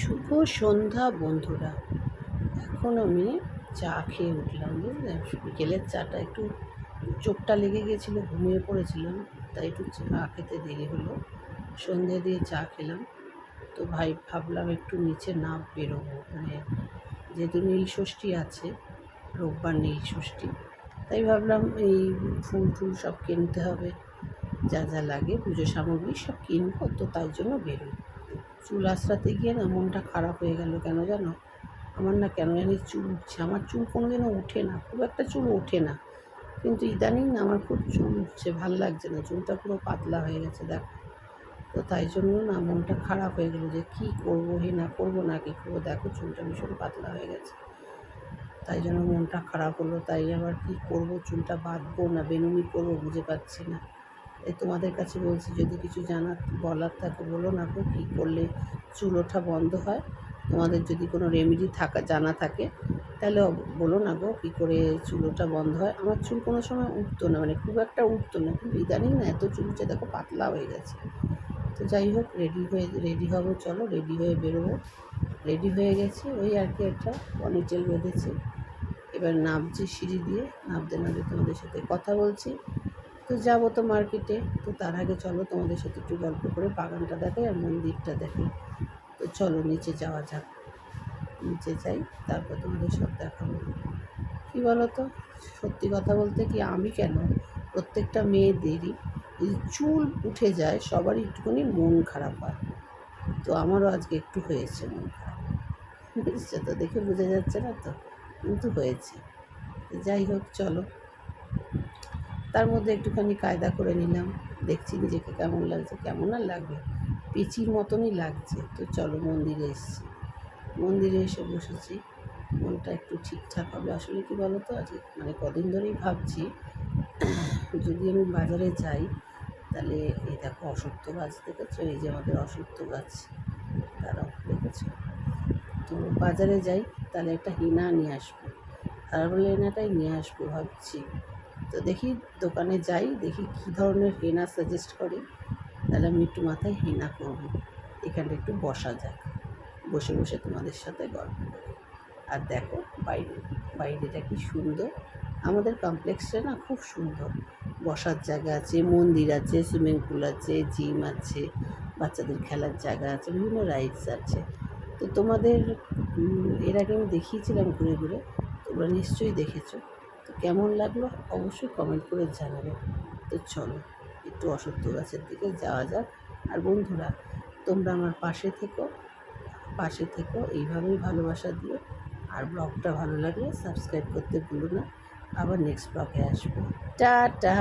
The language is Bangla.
শুভ সন্ধ্যা, বন্ধুরা। এখন আমি চা খেয়ে উঠলাম, বুঝলেন? বিকেলের চাটা একটু চোখটা লেগে গেছিল, ঘুমিয়ে পড়েছিলাম, তাই একটু চা খেতে দেরি হলো। সন্ধে দিয়ে চা খেলাম। তো ভাই, ভাবলাম একটু নিচে না বেরোবো মানে যেহেতু নীল ষষ্ঠী আছে, রোববার নীল ষষ্ঠী, তাই ভাবলাম এই ফুল টুল সব কিনতে হবে, যা যা লাগে, পুজো সামগ্রী সব কিনবো, তো তাই জন্য বেরোই। চুল আঁচড়াতে গিয়ে না মনটা খারাপ হয়ে গেল। কেন জানো? আমার না কেন জানি চুল উঠছে। আমার চুল কোনো দিনও ওঠে না। খুব একটা চুল ওঠে না। কিন্তু ইদানিং না আমার খুব চুল উঠছে। ভালো লাগছে না। চুলটা পুরো পাতলা হয়ে গেছে, দেখো। তো তাই জন্য না মনটা খারাপ হয়ে গেলো যে কী করব, হে না করব, না কি করব। দেখো চুলটা ভীষণ পাতলা হয়ে গেছে। তাই জন্য মনটা খারাপ হলো। তাই আবার কী করব? চুলটা বাঁধবো না? বেনুনি করব? বুঝে পাচ্ছি না। এই তোমাদের কাছে বলছি, যদি কিছু জানার, বলার থাকে বলো না গো কী করলে চুল ওঠা বন্ধ হয়। তোমাদের যদি কোনো রেমেডি থাকা, জানা থাকে, তাহলে বলো না গো, কী করে চুল ওঠা বন্ধ হয়। আমার চুল কোনো সময় উঠতো না মানে খুব একটা উঠতো না, কিন্তু ইদানিং না এত চুল উঠছে, দেখো পাতলা হয়ে গেছে। তো যাই হোক রেডি হয়ে রেডি হব, চলো রেডি হয়ে বেরোবো। রেডি হয়ে গেছি, ওই আর কি একটা পনিটেল বেঁধেছি। এবার নামছি সিঁড়ি দিয়ে নামতে নামতে তোমাদের সাথে কথা বলছি। তো যাব তো মার্কেটে। তো তার আগে চলো তোমাদের সাথে একটু গল্প করে বাগানটা দেখাই আর মন্দিরটা দেখাই। তো চলো নিচে যাওয়া যাক। নিচে যাই, তারপর তোমাদের সব দেখাবো। কী বলো তো সত্যি কথা বলতে কি আমি কেন? প্রত্যেকটা মেয়েদেরই চুল উঠে যায়, সবারই একটুখানি মন খারাপ হয়। তো আমারও আজকে একটু হয়েছে মন খারাপ। বুঝছ তো দেখে বোঝা যাচ্ছে না তো, কিন্তু হয়েছে। যাই হোক, চলো। তার মধ্যে একটুখানি কায়দা করে নিলাম। দেখছি নিজেকে কেমন লাগছে, কেমন আর লাগবে। পিচির মতনই লাগছে। তো চলো মন্দিরে এসেছি। মন্দিরে এসে বসেছি। মনটা একটু ঠিকঠাক হবে আসলে কি বলো তো আজকে মানে কদিন ধরেই ভাবছি, যদি আমি বাজারে যাই, তাহলে এই দেখো অসত্য গাছ দেখেছ? এই যে আমাদের অসত্য গাছ। তারাও দেখেছ? তো বাজারে যাই, তাহলে একটা হিনা নিয়ে আসব। তারা বলে হেনাটাই নিয়ে আসব, ভাবছি। তো দেখি দোকানে যাই, দেখি কী ধরনের হেনা সাজেস্ট করে। তাহলে আমি একটু মাথায় হেনা করব। এখানটা একটু বসা যাক। বসে বসে তোমাদের সাথে গল্প আর দেখো বাইরে, বাইরেটা কি সুন্দর। আমাদের কমপ্লেক্সটা না খুব সুন্দর। বসার জায়গা আছে, মন্দির আছে সুইমিং পুল আছে জিম আছে, বাচ্চাদের খেলার জায়গা আছে, বিভিন্ন রাইডস আছে। তো তোমাদের এর আগে আমি দেখিয়েছিলাম ঘুরে ঘুরে, তোমরা নিশ্চয়ই দেখেছ। কেমন লাগল অবশ্যই কমেন্ট করে জানাবে। তো চলো, একটু অসত্য গাছের দিকে যাওয়া যাক। আর বন্ধুরা, তোমরা আমার পাশে থেকো পাশে থেকো, এইভাবেই ভালোবাসা দিও। আর ব্লগটা ভালো লাগলে সাবস্ক্রাইব করতে ভুলো না। আবার নেক্সট ব্লগে আসব। টাটা!